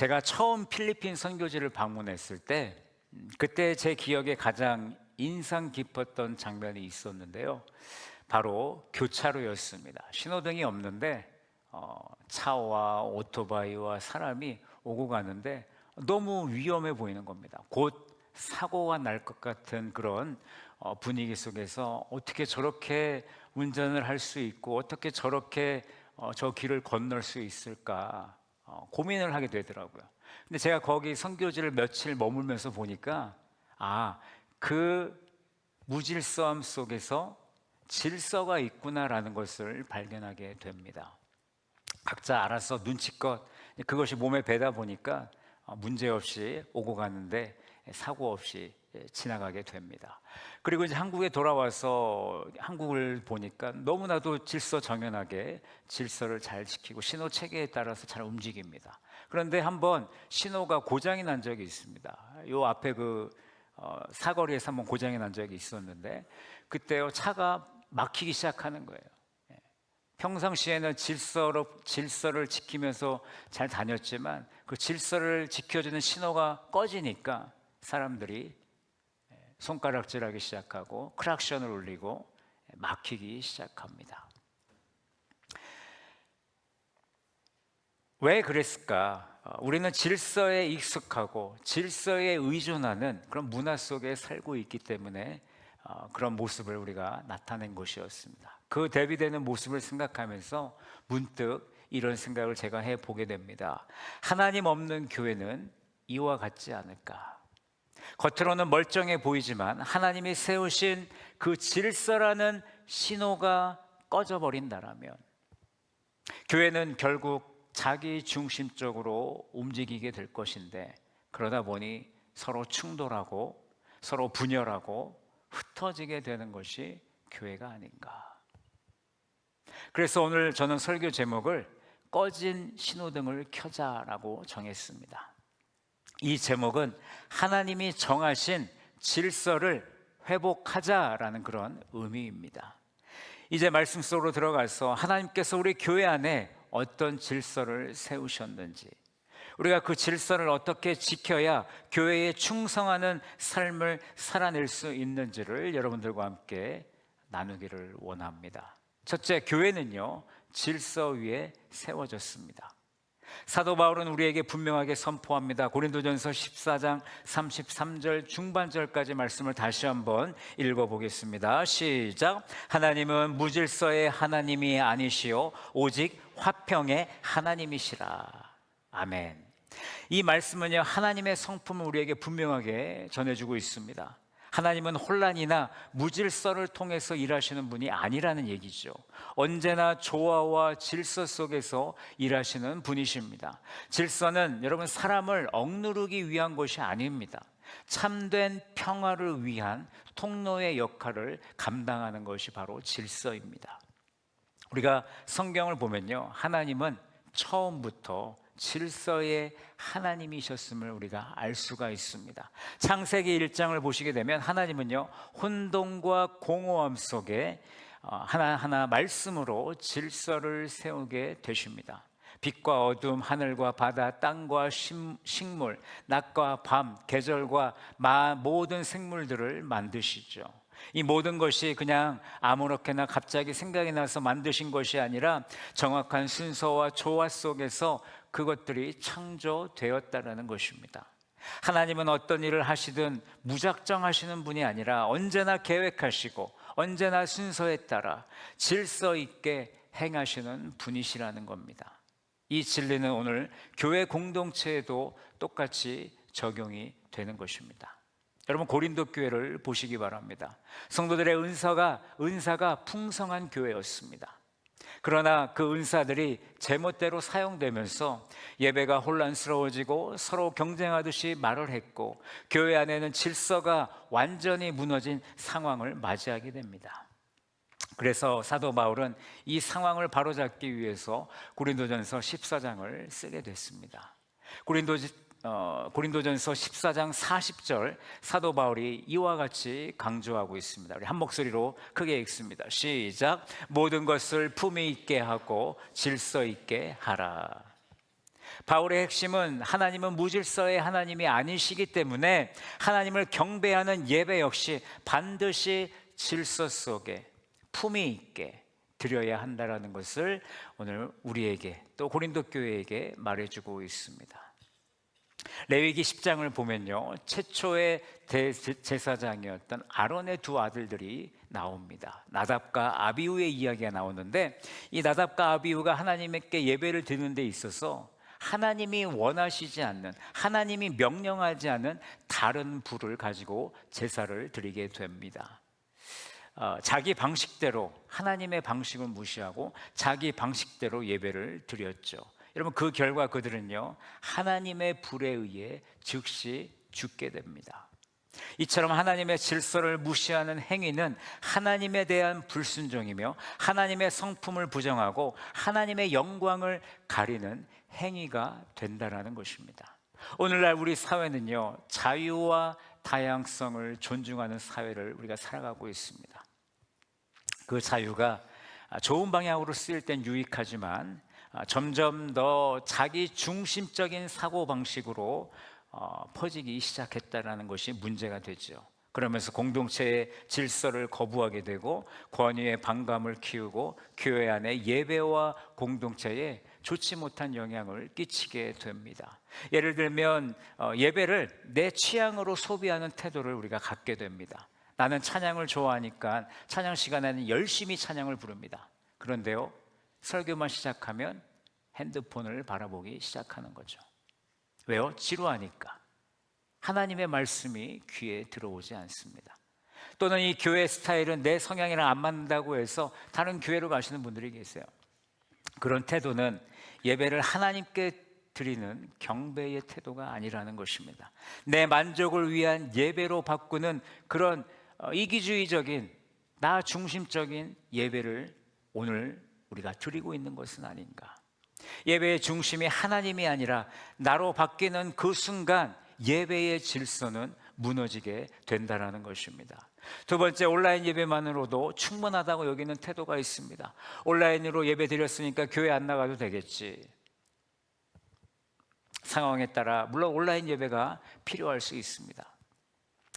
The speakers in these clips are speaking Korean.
제가 처음 필리핀 선교지를 방문했을 때 음, 그때 제 기억에 가장 인상 깊었던 장면이 있었는데요. 바로 교차로였습니다. 신호등이 없는데 어, 차와 오토바이와 사람이 오고 가는데 너무 위험해 보이는 겁니다. 곧 사고가 날 것 같은 그런 어, 분위기 속에서 어떻게 저렇게 운전을 할 수 있고 어떻게 저렇게 어, 저 길을 건널 수 있을까 어, 고민을 하게 되더라고요. 근데 제가 거기 선교지를 며칠 머물면서 보니까 아, 그 무질서함 속에서 질서가 있구나라는 것을 발견하게 됩니다. 각자 알아서 눈치껏 그것이 몸에 배다 보니까 어, 문제 없이 오고 가는데 사고 없이 예, 지나가게 됩니다. 그리고 이제 한국에 돌아와서 한국을 보니까 너무나도 질서 정연하게 질서를 잘 지키고 신호 체계에 따라서 잘 움직입니다. 그런데 한번 신호가 고장이 난 적이 있습니다. 요 앞에 그 어, 사거리에서 한번 고장이 난 적이 있었는데 그때요 차가 막히기 시작하는 거예요. 예. 평상시에는 질서로 질서를 지키면서 잘 다녔지만 그 질서를 지켜주는 신호가 꺼지니까 사람들이 예, 손가락질하기 시작하고 크락션을 울리고 막히기 시작합니다. 왜 그랬을까? 어, 우리는 질서에 익숙하고 질서에 의존하는 그런 문화 속에 살고 있기 때문에 어, 그런 모습을 우리가 나타낸 것이었습니다. 그 대비되는 모습을 생각하면서 문득 이런 생각을 제가 해 보게 됩니다. 하나님 없는 교회는 이와 같지 않을까? 겉으로는 멀쩡해 보이지만 하나님이 세우신 그 질서라는 신호가 꺼져버린다라면 교회는 결국 자기 중심적으로 움직이게 될 것인데 그러다 보니 서로 충돌하고 서로 분열하고 흩어지게 되는 것이 교회가 아닌가. 그래서 오늘 저는 설교 제목을 꺼진 신호등을 켜자라고 정했습니다. 이 제목은 하나님이 정하신 질서를 회복하자라는 그런 의미입니다. 이제 말씀 속으로 들어가서 하나님께서 우리 교회 안에 어떤 질서를 세우셨는지, 우리가 그 질서를 어떻게 지켜야 교회에 충성하는 삶을 살아낼 수 있는지를 여러분들과 함께 나누기를 원합니다. 첫째, 교회는요, 질서 위에 세워졌습니다. 사도 바울은 우리에게 분명하게 선포합니다. 고린도전서 14장 33절 중반절까지 말씀을 다시 한번 읽어 보겠습니다. 시작. 하나님은 무질서의 하나님이 아니시요 오직 화평의 하나님이시라. 아멘. 이 말씀은요, 하나님의 성품을 우리에게 분명하게 전해주고 있습니다. 하나님은 혼란이나 무질서를 통해서 일하시는 분이 아니라는 얘기죠. 언제나 조화와 질서 속에서 일하시는 분이십니다. 질서는 여러분 사람을 억누르기 위한 것이 아닙니다. 참된 평화를 위한 통로의 역할을 감당하는 것이 바로 질서입니다. 우리가 성경을 보면요. 하나님은 처음부터 질서의 하나님이셨음을 우리가 알 수가 있습니다. 창세기 1장을 보시게 되면 하나님은요, 혼돈과 공허함 속에 어, 하나하나 말씀으로 질서를 세우게 되십니다. 빛과 어둠, 하늘과 바다, 땅과 식물, 낮과 밤, 계절과 모든 생물들을 만드시죠. 이 모든 것이 그냥 아무렇게나 갑자기 생각이 나서 만드신 것이 아니라 정확한 순서와 조화 속에서 그것들이 창조되었다라는 것입니다. 하나님은 어떤 일을 하시든 무작정 하시는 분이 아니라 언제나 계획하시고 언제나 순서에 따라 질서 있게 행하시는 분이시라는 겁니다. 이 진리는 오늘 교회 공동체에도 똑같이 적용이 되는 것입니다. 여러분 고린도 교회를 보시기 바랍니다. 성도들의 은사가 은사가 풍성한 교회였습니다. 그러나 그 은사들이 제멋대로 사용되면서 예배가 혼란스러워지고 서로 경쟁하듯이 말을 했고 교회 안에는 질서가 완전히 무너진 상황을 맞이하게 됩니다. 그래서 사도 바울은 이 상황을 바로잡기 위해서 고린도전서 14장을 쓰게 됐습니다. 고린도 어, 고린도전서 14장 40절 사도 바울이 이와 같이 강조하고 있습니다. 우리 한 목소리로 크게 읽습니다. 시작. 모든 것을 품위 있게 하고 질서 있게 하라. 바울의 핵심은 하나님은 무질서의 하나님이 아니시기 때문에 하나님을 경배하는 예배 역시 반드시 질서 속에 품위 있게 드려야 한다라는 것을 오늘 우리에게 또 고린도 교회에게 말해주고 있습니다. 레위기 10장을 보면요. 최초의 대제사장이었던 아론의 두 아들들이 나옵니다. 나답과 아비우의 이야기가 나오는데 이 나답과 아비우가 하나님께 예배를 드리는 데 있어서 하나님이 원하시지 않는 하나님이 명령하지 않은 다른 불을 가지고 제사를 드리게 됩니다. 어, 자기 방식대로 하나님의 방식을 무시하고 자기 방식대로 예배를 드렸죠. 여러분 그 결과 그들은요 하나님의 불에 의해 즉시 죽게 됩니다. 이처럼 하나님의 질서를 무시하는 행위는 하나님에 대한 불순종이며 하나님의 성품을 부정하고 하나님의 영광을 가리는 행위가 된다라는 것입니다. 오늘날 우리 사회는요 자유와 다양성을 존중하는 사회를 우리가 살아가고 있습니다. 그 자유가 좋은 방향으로 쓰일 땐 유익하지만 아, 점점 더 자기 중심적인 사고 방식으로 어, 퍼지기 시작했다라는 것이 문제가 되죠. 그러면서 공동체의 질서를 거부하게 되고 권위의 반감을 키우고 교회 안에 예배와 공동체에 좋지 못한 영향을 끼치게 됩니다. 예를 들면 어, 예배를 내 취향으로 소비하는 태도를 우리가 갖게 됩니다. 나는 찬양을 좋아하니까 찬양 시간에는 열심히 찬양을 부릅니다. 그런데요, 설교만 시작하면 핸드폰을 바라보기 시작하는 거죠. 왜요? 지루하니까. 하나님의 말씀이 귀에 들어오지 않습니다. 또는 이 교회 스타일은 내 성향이랑 안 맞는다고 해서 다른 교회로 가시는 분들이 계세요. 그런 태도는 예배를 하나님께 드리는 경배의 태도가 아니라는 것입니다. 내 만족을 위한 예배로 바꾸는 그런 어, 이기주의적인 나 중심적인 예배를 오늘 우리가 드리고 있는 것은 아닌가. 예배의 중심이 하나님이 아니라 나로 바뀌는 그 순간 예배의 질서는 무너지게 된다라는 것입니다. 두 번째 온라인 예배만으로도 충분하다고 여기는 태도가 있습니다. 온라인으로 예배 드렸으니까 교회 안 나가도 되겠지. 상황에 따라 물론 온라인 예배가 필요할 수 있습니다.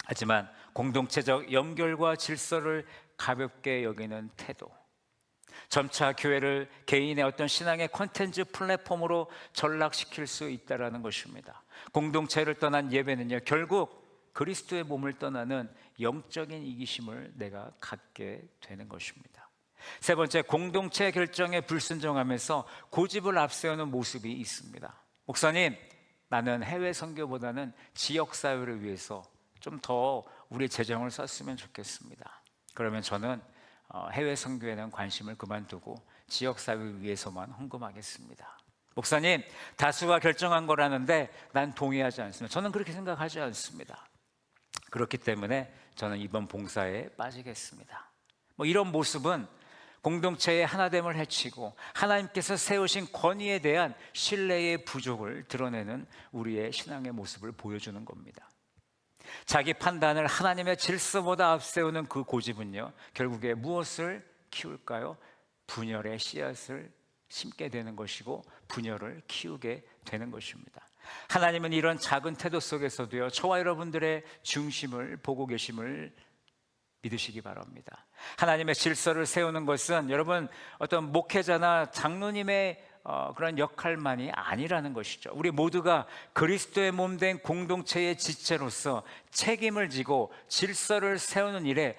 하지만 공동체적 연결과 질서를 가볍게 여기는 태도. 점차 교회를 개인의 어떤 신앙의 콘텐츠 플랫폼으로 전락시킬 수 있다라는 것입니다. 공동체를 떠난 예배는요, 결국 그리스도의 몸을 떠나는 영적인 이기심을 내가 갖게 되는 것입니다. 세 번째, 공동체 결정에 불순종하면서 고집을 앞세우는 모습이 있습니다. 목사님, 나는 해외 선교보다는 지역 사회를 위해서 좀 더 우리 재정을 썼으면 좋겠습니다. 그러면 저는 어, 해외 선교에는 관심을 그만두고 지역 사회를 위해서만 헌금하겠습니다. 목사님, 다수가 결정한 거라는데 난 동의하지 않습니다. 저는 그렇게 생각하지 않습니다. 그렇기 때문에 저는 이번 봉사에 빠지겠습니다. 뭐 이런 모습은 공동체의 하나됨을 해치고 하나님께서 세우신 권위에 대한 신뢰의 부족을 드러내는 우리의 신앙의 모습을 보여주는 겁니다. 자기 판단을 하나님의 질서보다 앞세우는 그 고집은요, 결국에 무엇을 키울까요? 분열의 씨앗을 심게 되는 것이고, 분열을 키우게 되는 것입니다. 하나님은 이런 작은 태도 속에서도요, 저와 여러분들의 중심을 보고 계심을 믿으시기 바랍니다. 하나님의 질서를 세우는 것은 여러분 어떤 목회자나 장로님의 어, 그런 역할만이 아니라는 것이죠. 우리 모두가 그리스도의 몸 된 공동체의 지체로서 책임을 지고 질서를 세우는 일에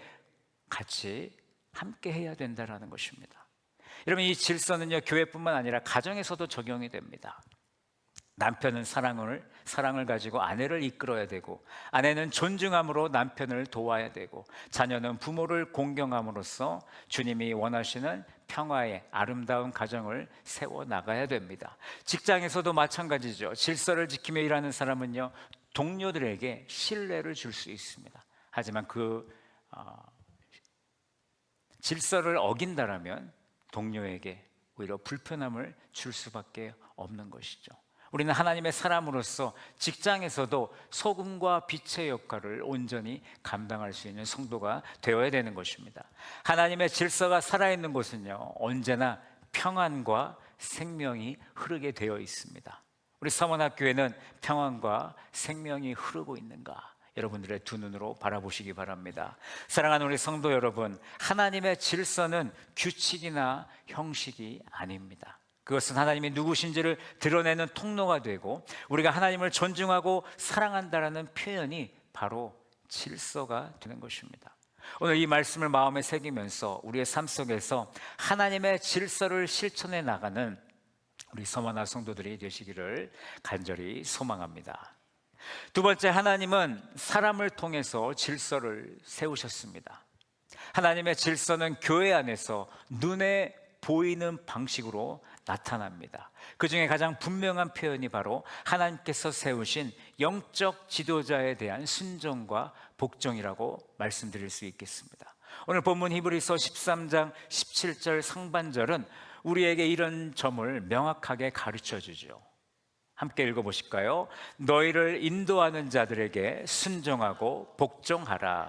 같이 함께 해야 된다라는 것입니다. 여러분 이 질서는요 교회뿐만 아니라 가정에서도 적용이 됩니다. 남편은 사랑을 사랑을 가지고 아내를 이끌어야 되고 아내는 존중함으로 남편을 도와야 되고 자녀는 부모를 공경함으로써 주님이 원하시는 평화의 아름다운 가정을 세워 나가야 됩니다. 직장에서도 마찬가지죠. 질서를 지키며 일하는 사람은요 동료들에게 신뢰를 줄 수 있습니다. 하지만 그 어, 질서를 어긴다라면 동료에게 오히려 불편함을 줄 수밖에 없는 것이죠. 우리는 하나님의 사람으로서 직장에서도 소금과 빛의 역할을 온전히 감당할 수 있는 성도가 되어야 되는 것입니다. 하나님의 질서가 살아있는 곳은요, 언제나 평안과 생명이 흐르게 되어 있습니다. 우리 서원학교에는 평안과 생명이 흐르고 있는가? 여러분들의 두 눈으로 바라보시기 바랍니다. 사랑하는 우리 성도 여러분, 하나님의 질서는 규칙이나 형식이 아닙니다. 그것은 하나님이 누구신지를 드러내는 통로가 되고 우리가 하나님을 존중하고 사랑한다라는 표현이 바로 질서가 되는 것입니다. 오늘 이 말씀을 마음에 새기면서 우리의 삶 속에서 하나님의 질서를 실천해 나가는 우리 서머나 성도들이 되시기를 간절히 소망합니다. 두 번째 하나님은 사람을 통해서 질서를 세우셨습니다. 하나님의 질서는 교회 안에서 눈에 보이는 방식으로 나타납니다. 그 중에 가장 분명한 표현이 바로 하나님께서 세우신 영적 지도자에 대한 순종과 복종이라고 말씀드릴 수 있겠습니다. 오늘 본문 히브리서 13장 17절 상반절은 우리에게 이런 점을 명확하게 가르쳐 주죠. 함께 읽어 보실까요? 너희를 인도하는 자들에게 순종하고 복종하라.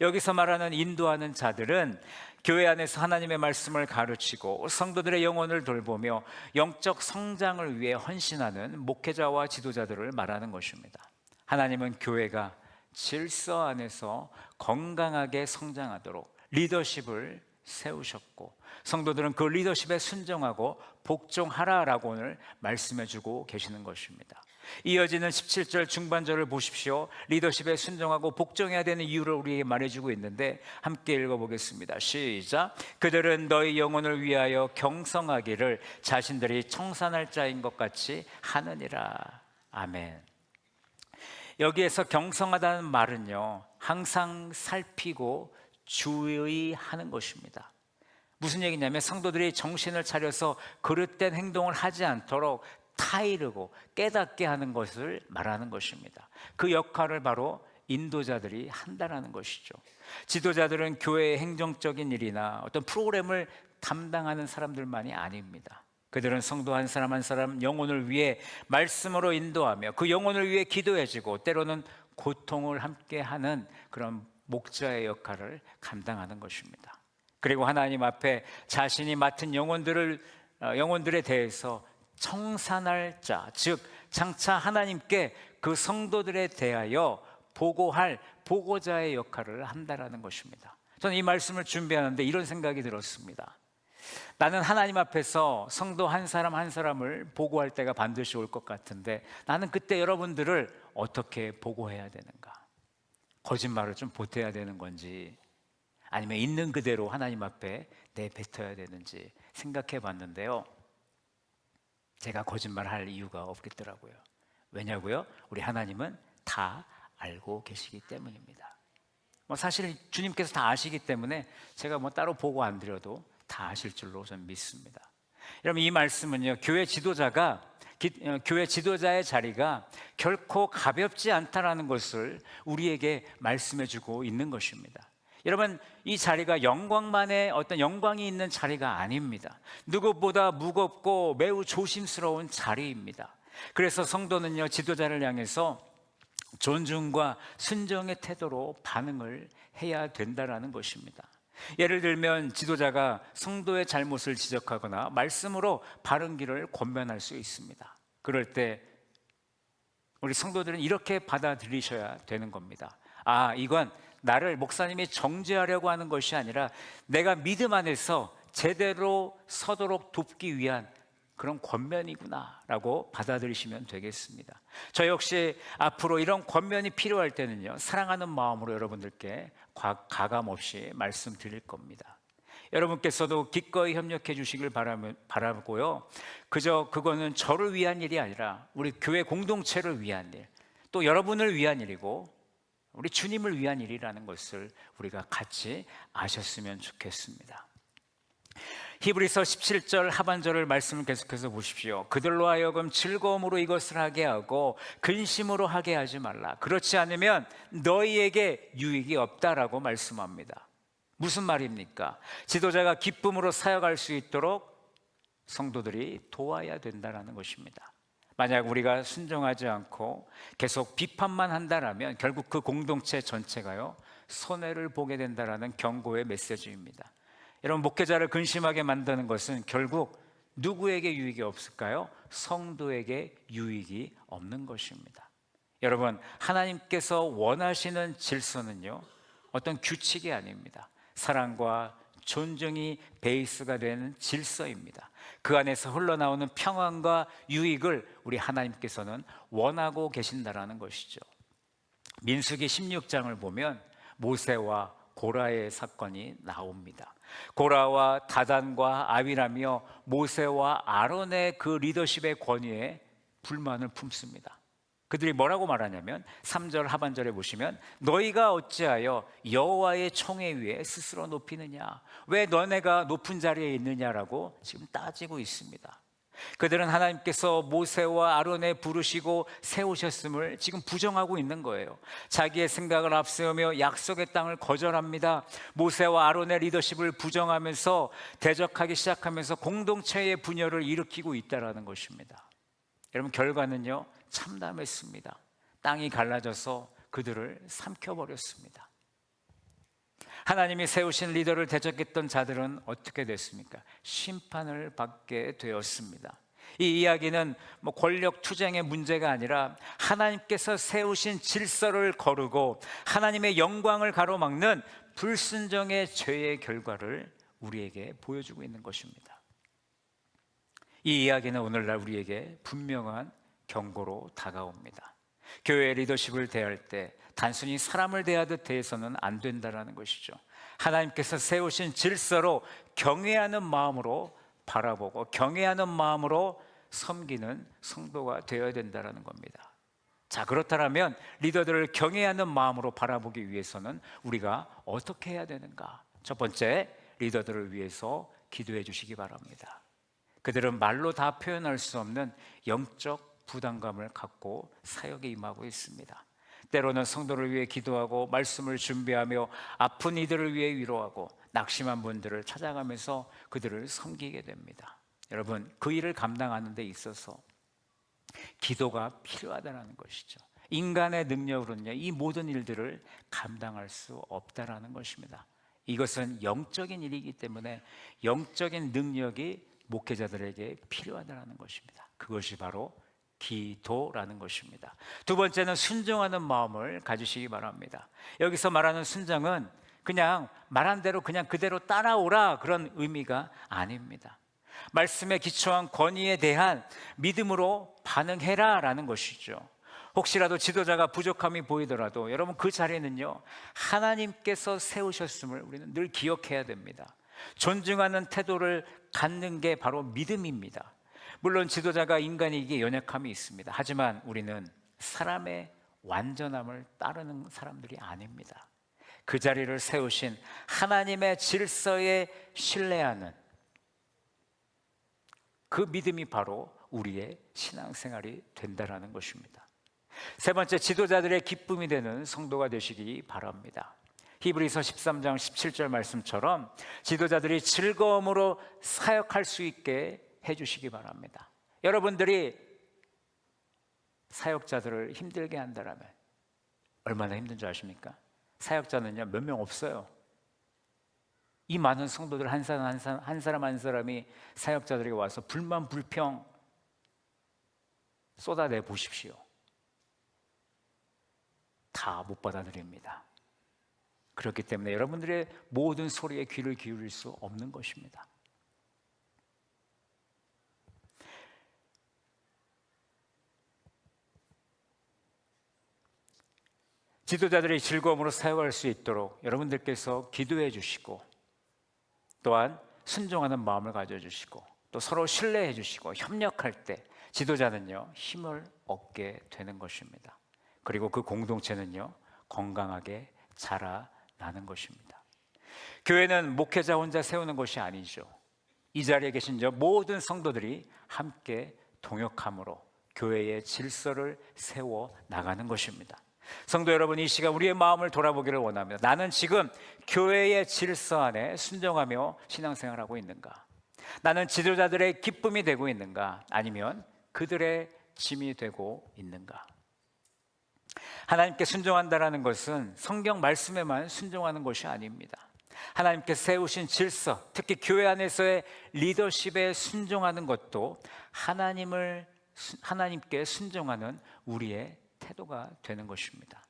여기서 말하는 인도하는 자들은 교회 안에서 하나님의 말씀을 가르치고 성도들의 영혼을 돌보며 영적 성장을 위해 헌신하는 목회자와 지도자들을 말하는 것입니다. 하나님은 교회가 질서 안에서 건강하게 성장하도록 리더십을 세우셨고 성도들은 그 리더십에 순종하고 복종하라라고 오늘 말씀해 주고 계시는 것입니다. 이어지는 17절 중반절을 보십시오. 리더십에 순종하고 복종해야 되는 이유를 우리에게 말해주고 있는데 함께 읽어보겠습니다. 시작. 그들은 너희 영혼을 위하여 경성하기를 자신들이 청산할 자인 것 같이 하느니라. 아멘. 여기에서 경성하다는 말은요, 항상 살피고 주의하는 것입니다. 무슨 얘기냐면 성도들이 정신을 차려서 그릇된 행동을 하지 않도록 타이르고 깨닫게 하는 것을 말하는 것입니다. 그 역할을 바로 인도자들이 한다라는 것이죠. 지도자들은 교회의 행정적인 일이나 어떤 프로그램을 담당하는 사람들만이 아닙니다. 그들은 성도 한 사람 한 사람 영혼을 위해 말씀으로 인도하며 그 영혼을 위해 기도해주고 때로는 고통을 함께 하는 그런 목자의 역할을 감당하는 것입니다. 그리고 하나님 앞에 자신이 맡은 영혼들을 어, 영혼들에 대해서 청산할 자, 즉 장차 하나님께 그 성도들에 대하여 보고할 보고자의 역할을 한다라는 것입니다. 저는 이 말씀을 준비하는데 이런 생각이 들었습니다. 나는 하나님 앞에서 성도 한 사람 한 사람을 보고할 때가 반드시 올 것 같은데 나는 그때 여러분들을 어떻게 보고해야 되는가? 거짓말을 좀 보태야 되는 건지 아니면 있는 그대로 하나님 앞에 내뱉어야 되는지 생각해 봤는데요. 제가 거짓말할 이유가 없겠더라고요. 왜냐고요? 우리 하나님은 다 알고 계시기 때문입니다. 뭐 사실 주님께서 다 아시기 때문에 제가 뭐 따로 보고 안 드려도 다 아실 줄로 저는 믿습니다. 여러분 이 말씀은요 교회 지도자가 기, 어, 교회 지도자의 자리가 결코 가볍지 않다라는 것을 우리에게 말씀해주고 있는 것입니다. 여러분 이 자리가 영광만의 어떤 영광이 있는 자리가 아닙니다. 누구보다 무겁고 매우 조심스러운 자리입니다. 그래서 성도는요 지도자를 향해서 존중과 순정의 태도로 반응을 해야 된다라는 것입니다. 예를 들면 지도자가 성도의 잘못을 지적하거나 말씀으로 바른 길을 권면할 수 있습니다. 그럴 때 우리 성도들은 이렇게 받아들이셔야 되는 겁니다. 아, 이건 나를 목사님이 정죄하려고 하는 것이 아니라 내가 믿음 안에서 제대로 서도록 돕기 위한 그런 권면이구나라고 받아들이시면 되겠습니다. 저 역시 앞으로 이런 권면이 필요할 때는요, 사랑하는 마음으로 여러분들께 가감 없이 말씀드릴 겁니다. 여러분께서도 기꺼이 협력해 주시길 바라고요. 그저 그거는 저를 위한 일이 아니라 우리 교회 공동체를 위한 일, 또 여러분을 위한 일이고 우리 주님을 위한 일이라는 것을 우리가 같이 아셨으면 좋겠습니다. 히브리서 17절 하반절을 말씀을 계속해서 보십시오. 그들로 하여금 즐거움으로 이것을 하게 하고 근심으로 하게 하지 말라. 그렇지 않으면 너희에게 유익이 없다라고 말씀합니다. 무슨 말입니까? 지도자가 기쁨으로 사역할 수 있도록 성도들이 도와야 된다는 것입니다. 만약 우리가 순종하지 않고 계속 비판만 한다라면 결국 그 공동체 전체가요 손해를 보게 된다라는 경고의 메시지입니다. 여러분 목회자를 근심하게 만드는 것은 결국 누구에게 유익이 없을까요? 성도에게 유익이 없는 것입니다. 여러분, 하나님께서 원하시는 질서는요, 어떤 규칙이 아닙니다. 사랑과 존중이 베이스가 되는 질서입니다. 그 안에서 흘러나오는 평안과 유익을 우리 하나님께서는 원하고 계신다라는 것이죠. 민수기 16장을 보면 모세와 고라의 사건이 나옵니다. 고라와 다단과 아비라며 모세와 아론의 그 리더십의 권위에 불만을 품습니다. 그들이 뭐라고 말하냐면 3절 하반절에 보시면 너희가 어찌하여 여호와의 총회 위에 스스로 높이느냐 왜 너네가 높은 자리에 있느냐라고 지금 따지고 있습니다. 그들은 하나님께서 모세와 아론에 부르시고 세우셨음을 지금 부정하고 있는 거예요. 자기의 생각을 앞세우며 약속의 땅을 거절합니다. 모세와 아론의 리더십을 부정하면서 대적하기 시작하면서 공동체의 분열을 일으키고 있다라는 것입니다. 여러분 결과는요 참담했습니다. 땅이 갈라져서 그들을 삼켜버렸습니다. 하나님이 세우신 리더를 대적했던 자들은 어떻게 됐습니까? 심판을 받게 되었습니다. 이 이야기는 뭐 권력 투쟁의 문제가 아니라 하나님께서 세우신 질서를 거르고 하나님의 영광을 가로막는 불순종의 죄의 결과를 우리에게 보여주고 있는 것입니다. 이 이야기는 오늘날 우리에게 분명한 경고로 다가옵니다. 교회 리더십을 대할 때 단순히 사람을 대하듯 대해서는 안 된다라는 것이죠. 하나님께서 세우신 질서로 경외하는 마음으로 바라보고 경외하는 마음으로 섬기는 성도가 되어야 된다라는 겁니다. 자, 그렇다면 리더들을 경외하는 마음으로 바라보기 위해서는 우리가 어떻게 해야 되는가? 첫 번째, 리더들을 위해서 기도해 주시기 바랍니다. 그들은 말로 다 표현할 수 없는 영적 부담감을 갖고 사역에 임하고 있습니다. 때로는 성도를 위해 기도하고 말씀을 준비하며 아픈 이들을 위해 위로하고 낙심한 분들을 찾아가면서 그들을 섬기게 됩니다. 여러분, 그 일을 감당하는 데 있어서 기도가 필요하다는 것이죠. 인간의 능력으로는요, 이 모든 일들을 감당할 수 없다라는 것입니다. 이것은 영적인 일이기 때문에 영적인 능력이 목회자들에게 필요하다는 것입니다. 그것이 바로 기도라는 것입니다. 두 번째는 순종하는 마음을 가지시기 바랍니다. 여기서 말하는 순종은 그냥 말한 대로 그냥 그대로 따라오라 그런 의미가 아닙니다. 말씀에 기초한 권위에 대한 믿음으로 반응해라 라는 것이죠. 혹시라도 지도자가 부족함이 보이더라도 여러분 그 자리는요 하나님께서 세우셨음을 우리는 늘 기억해야 됩니다. 존중하는 태도를 갖는 게 바로 믿음입니다. 물론 지도자가 인간이기에 연약함이 있습니다. 하지만 우리는 사람의 완전함을 따르는 사람들이 아닙니다. 그 자리를 세우신 하나님의 질서에 신뢰하는 그 믿음이 바로 우리의 신앙생활이 된다라는 것입니다. 세 번째 지도자들의 기쁨이 되는 성도가 되시기 바랍니다. 히브리서 13장 17절 말씀처럼 지도자들이 즐거움으로 사역할 수 있게 해 주시기 바랍니다. 여러분들이 사역자들을 힘들게 한다면 얼마나 힘든 줄 아십니까? 사역자는요 몇 명 없어요. 이 많은 성도들 한 사람 한 사람 한 사람 한 사람이 사역자들에게 와서 불만 불평 쏟아내 보십시오. 다 못 받아들입니다. 그렇기 때문에 여러분들의 모든 소리에 귀를 기울일 수 없는 것입니다. 지도자들이 즐거움으로 사역할 수 있도록 여러분들께서 기도해 주시고 또한 순종하는 마음을 가져 주시고 또 서로 신뢰해 주시고 협력할 때 지도자는요 힘을 얻게 되는 것입니다. 그리고 그 공동체는요 건강하게 자라나는 것입니다. 교회는 목회자 혼자 세우는 것이 아니죠. 이 자리에 계신 저 모든 성도들이 함께 동역함으로 교회의 질서를 세워 나가는 것입니다. 성도 여러분, 이 시간 우리의 마음을 돌아보기를 원합니다. 나는 지금 교회의 질서 안에 순종하며 신앙생활하고 있는가? 나는 지도자들의 기쁨이 되고 있는가? 아니면 그들의 짐이 되고 있는가? 하나님께 순종한다라는 것은 성경 말씀에만 순종하는 것이 아닙니다. 하나님께서 세우신 질서, 특히 교회 안에서의 리더십에 순종하는 것도 하나님을 순- 하나님께 순종하는 우리의 태도가 되는 것입니다.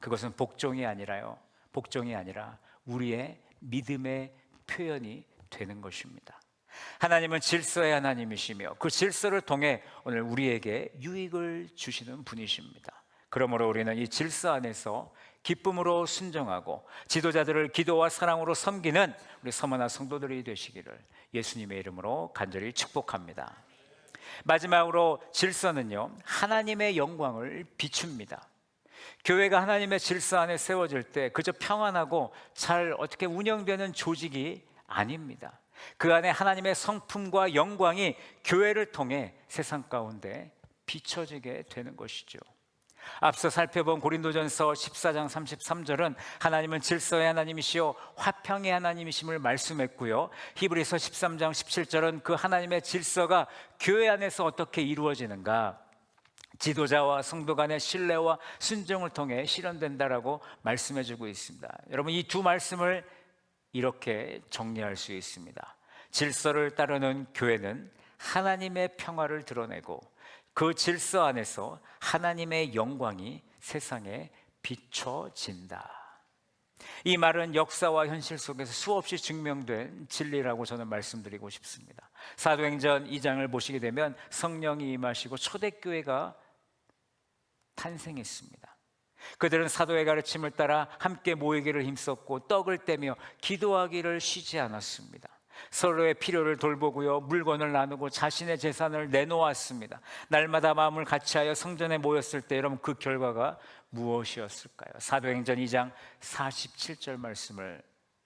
그것은 복종이 아니라요. 복종이 아니라 우리의 믿음의 표현이 되는 것입니다. 하나님은 질서의 하나님이시며 그 질서를 통해 오늘 우리에게 유익을 주시는 분이십니다. 그러므로 우리는 이 질서 안에서 기쁨으로 순종하고 지도자들을 기도와 사랑으로 섬기는 우리 서머나 성도들이 되시기를 예수님의 이름으로 간절히 축복합니다. 마지막으로 질서는요, 하나님의 영광을 비춥니다. 교회가 하나님의 질서 안에 세워질 때 그저 평안하고 잘 어떻게 운영되는 조직이 아닙니다. 그 안에 하나님의 성품과 영광이 교회를 통해 세상 가운데 비춰지게 되는 것이죠. 앞서 살펴본 고린도전서 14장 33절은 하나님은 질서의 하나님이시요 화평의 하나님이심을 말씀했고요. 히브리서 13장 17절은 그 하나님의 질서가 교회 안에서 어떻게 이루어지는가 지도자와 성도 간의 신뢰와 순종을 통해 실현된다라고 말씀해 주고 있습니다. 여러분 이 두 말씀을 이렇게 정리할 수 있습니다. 질서를 따르는 교회는 하나님의 평화를 드러내고 그 질서 안에서 하나님의 영광이 세상에 비춰진다. 이 말은 역사와 현실 속에서 수없이 증명된 진리라고 저는 말씀드리고 싶습니다. 사도행전 2장을 보시게 되면 성령이 임하시고 초대교회가 탄생했습니다. 그들은 사도의 가르침을 따라 함께 모이기를 힘썼고 떡을 떼며 기도하기를 쉬지 않았습니다. 서로의 필요를 돌보고요 물건을 나누고 자신의 재산을 내놓았습니다. 날마다 마음을 같이하여 성전에 모였을 때 여러분 그 결과가 무엇이었을까요? 사도행전 2장 47절 말씀을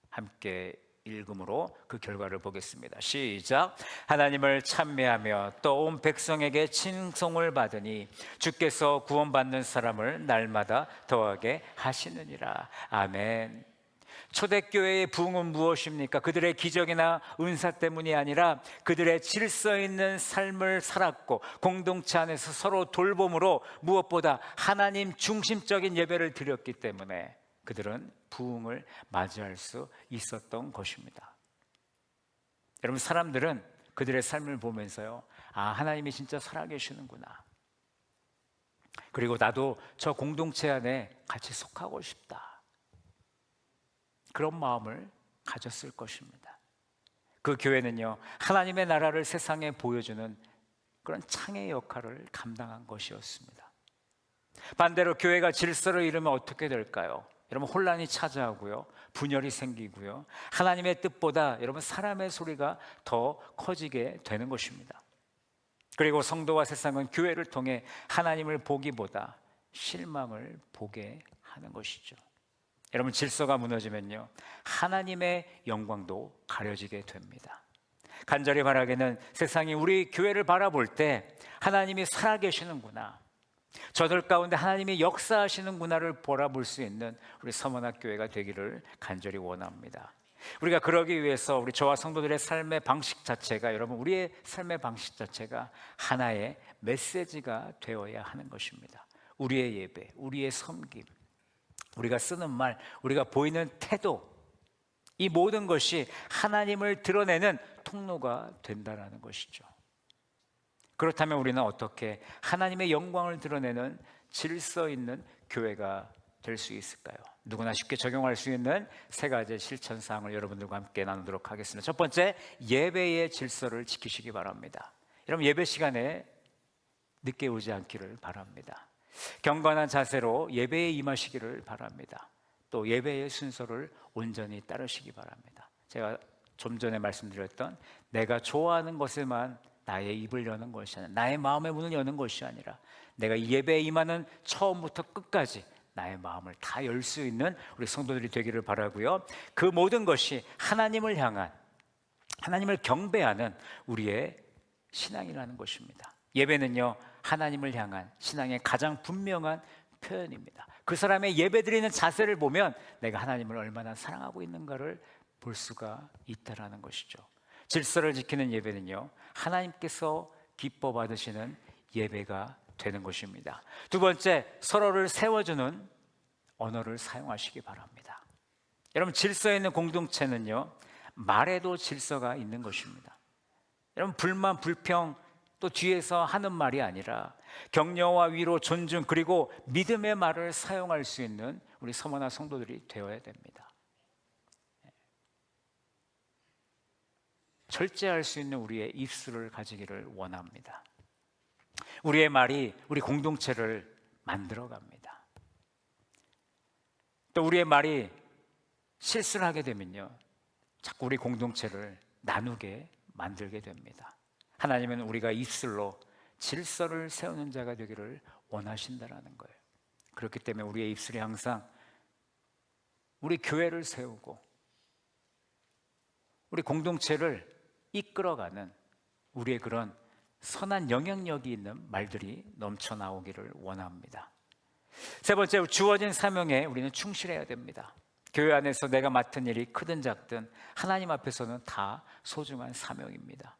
함께 읽음으로 그 결과를 보겠습니다. 시작. 하나님을 찬미하며 또 온 백성에게 칭송을 받으니 주께서 구원받는 사람을 날마다 더하게 하시느니라. 아멘. 초대교회의 부흥은 무엇입니까? 그들의 기적이나 은사 때문이 아니라 그들의 질서 있는 삶을 살았고 공동체 안에서 서로 돌봄으로 무엇보다 하나님 중심적인 예배를 드렸기 때문에 그들은 부흥을 맞이할 수 있었던 것입니다. 여러분 사람들은 그들의 삶을 보면서요. 아, 하나님이 진짜 살아계시는구나. 그리고 나도 저 공동체 안에 같이 속하고 싶다. 그런 마음을 가졌을 것입니다. 그 교회는요, 하나님의 나라를 세상에 보여주는 그런 창의 역할을 감당한 것이었습니다. 반대로 교회가 질서를 잃으면 어떻게 될까요? 여러분 혼란이 찾아오고요. 분열이 생기고요. 하나님의 뜻보다 여러분 사람의 소리가 더 커지게 되는 것입니다. 그리고 성도와 세상은 교회를 통해 하나님을 보기보다 실망을 보게 하는 것이죠. 여러분 질서가 무너지면요. 하나님의 영광도 가려지게 됩니다. 간절히 바라기는 세상이 우리 교회를 바라볼 때 하나님이 살아계시는구나. 저들 가운데 하나님이 역사하시는구나를 바라볼 수 있는 우리 서문학 교회가 되기를 간절히 원합니다. 우리가 그러기 위해서 우리 저와 성도들의 삶의 방식 자체가 여러분 우리의 삶의 방식 자체가 하나의 메시지가 되어야 하는 것입니다. 우리의 예배, 우리의 섬김, 우리가 쓰는 말, 우리가 보이는 태도, 이 모든 것이 하나님을 드러내는 통로가 된다라는 것이죠. 그렇다면 우리는 어떻게 하나님의 영광을 드러내는 질서 있는 교회가 될 수 있을까요? 누구나 쉽게 적용할 수 있는 세 가지 실천 사항을 여러분들과 함께 나누도록 하겠습니다. 첫 번째, 예배의 질서를 지키시기 바랍니다. 여러분 예배 시간에 늦게 오지 않기를 바랍니다. 경건한 자세로 예배에 임하시기를 바랍니다. 또 예배의 순서를 온전히 따르시기 바랍니다. 제가 좀 전에 말씀드렸던 내가 좋아하는 것에만 나의 입을 여는 것이 아니라 나의 마음의 문을 여는 것이 아니라 내가 예배에 임하는 처음부터 끝까지 나의 마음을 다 열 수 있는 우리 성도들이 되기를 바라고요. 그 모든 것이 하나님을 향한 하나님을 경배하는 우리의 신앙이라는 것입니다. 예배는요, 하나님을 향한 신앙의 가장 분명한 표현입니다. 그 사람의 예배 드리는 자세를 보면 내가 하나님을 얼마나 사랑하고 있는가를 볼 수가 있다라는 것이죠. 질서를 지키는 예배는요, 하나님께서 기뻐 받으시는 예배가 되는 것입니다. 두 번째, 서로를 세워주는 언어를 사용하시기 바랍니다. 여러분 질서 있는 공동체는요 말에도 질서가 있는 것입니다. 여러분 불만 불평 또 뒤에서 하는 말이 아니라 격려와 위로 존중 그리고 믿음의 말을 사용할 수 있는 우리 서머나 성도들이 되어야 됩니다. 절제할 수 있는 우리의 입술을 가지기를 원합니다. 우리의 말이 우리 공동체를 만들어 갑니다. 또 우리의 말이 실수를 하게 되면요. 자꾸 우리 공동체를 나누게 만들게 됩니다. 하나님은 우리가 입술로 질서를 세우는 자가 되기를 원하신다라는 거예요. 그렇기 때문에 우리의 입술이 항상 우리 교회를 세우고 우리 공동체를 이끌어가는 우리의 그런 선한 영향력이 있는 말들이 넘쳐 나오기를 원합니다. 세 번째, 주어진 사명에 우리는 충실해야 됩니다. 교회 안에서 내가 맡은 일이 크든 작든 하나님 앞에서는 다 소중한 사명입니다.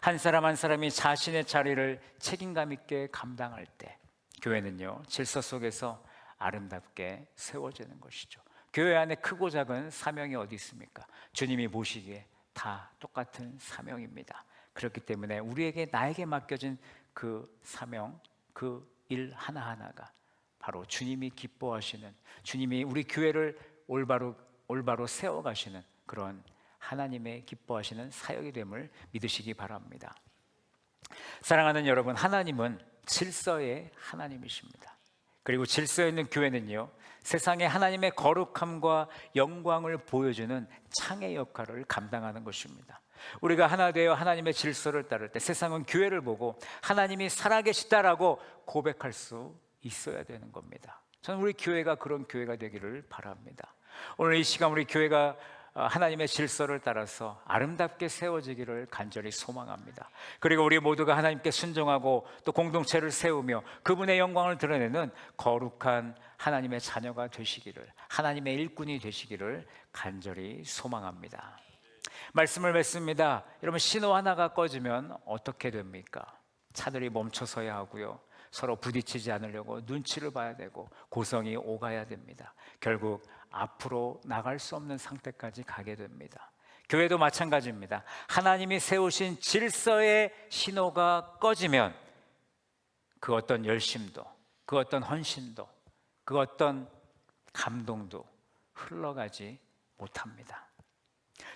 한 사람 한 사람이 자신의 자리를 책임감 있게 감당할 때 교회는요 질서 속에서 아름답게 세워지는 것이죠. 교회 안에 크고 작은 사명이 어디 있습니까? 주님이 보시기에 다 똑같은 사명입니다. 그렇기 때문에 우리에게 나에게 맡겨진 그 사명, 그 일 하나하나가 바로 주님이 기뻐하시는 주님이 우리 교회를 올바로 올바로 세워 가시는 그런 하나님의 기뻐하시는 사역이 됨을 믿으시기 바랍니다. 사랑하는 여러분, 하나님은 질서의 하나님이십니다. 그리고 질서 있는 교회는요, 세상에 하나님의 거룩함과 영광을 보여주는 창의 역할을 감당하는 것입니다. 우리가 하나 되어 하나님의 질서를 따를 때 세상은 교회를 보고 하나님이 살아계시다라고 고백할 수 있어야 되는 겁니다. 저는 우리 교회가 그런 교회가 되기를 바랍니다. 오늘 이 시간 우리 교회가 어, 하나님의 질서를 따라서 아름답게 세워지기를 간절히 소망합니다. 그리고 우리 모두가 하나님께 순종하고 또 공동체를 세우며 그분의 영광을 드러내는 거룩한 하나님의 자녀가 되시기를 하나님의 일꾼이 되시기를 간절히 소망합니다. 말씀을 맺습니다. 여러분 신호 하나가 꺼지면 어떻게 됩니까? 차들이 멈춰서야 하고요. 서로 부딪히지 않으려고 눈치를 봐야 되고 고성이 오가야 됩니다. 결국 앞으로 나갈 수 없는 상태까지 가게 됩니다. 교회도 마찬가지입니다. 하나님이 세우신 질서의 신호가 꺼지면 그 어떤 열심도, 그 어떤 헌신도, 그 어떤 감동도 흘러가지 못합니다.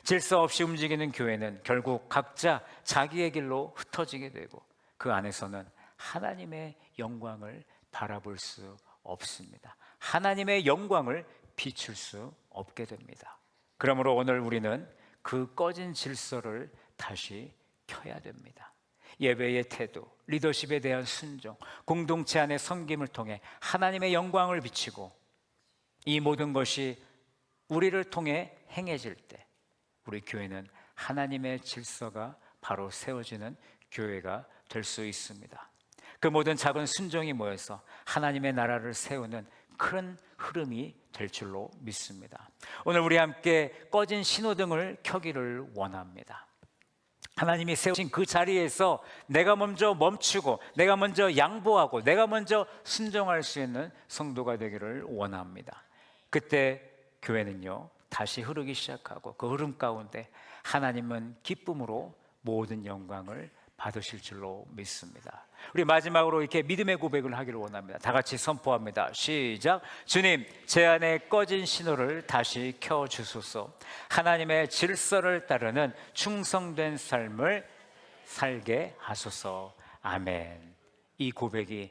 질서 없이 움직이는 교회는 결국 각자 자기의 길로 흩어지게 되고 그 안에서는 하나님의 영광을 바라볼 수 없습니다. 하나님의 영광을 비출 수 없게 됩니다. 그러므로 오늘 우리는 그 꺼진 질서를 다시 켜야 됩니다. 예배의 태도, 리더십에 대한 순종, 공동체 안의 섬김을 통해 하나님의 영광을 비치고 이 모든 것이 우리를 통해 행해질 때 우리 교회는 하나님의 질서가 바로 세워지는 교회가 될 수 있습니다. 그 모든 작은 순종이 모여서 하나님의 나라를 세우는 큰 흐름이 될 줄로 믿습니다. 오늘 우리 함께 꺼진 신호등을 켜기를 원합니다. 하나님이 세우신 그 자리에서 내가 먼저 멈추고 내가 먼저 양보하고 내가 먼저 순종할 수 있는 성도가 되기를 원합니다. 그때 교회는요 다시 흐르기 시작하고 그 흐름 가운데 하나님은 기쁨으로 모든 영광을 받으실 줄로 믿습니다. 우리 마지막으로 이렇게 믿음의 고백을 하기를 원합니다. 다 같이 선포합니다. 시작. 주님, 제 안에 꺼진 신호를 다시 켜 주소서. 하나님의 질서를 따르는 충성된 삶을 살게 하소서. 아멘. 이 고백이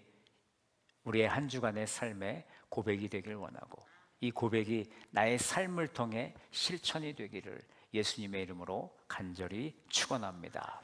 우리의 한 주간의 삶의 고백이 되길 원하고 이 고백이 나의 삶을 통해 실천이 되기를 예수님의 이름으로 간절히 축원합니다.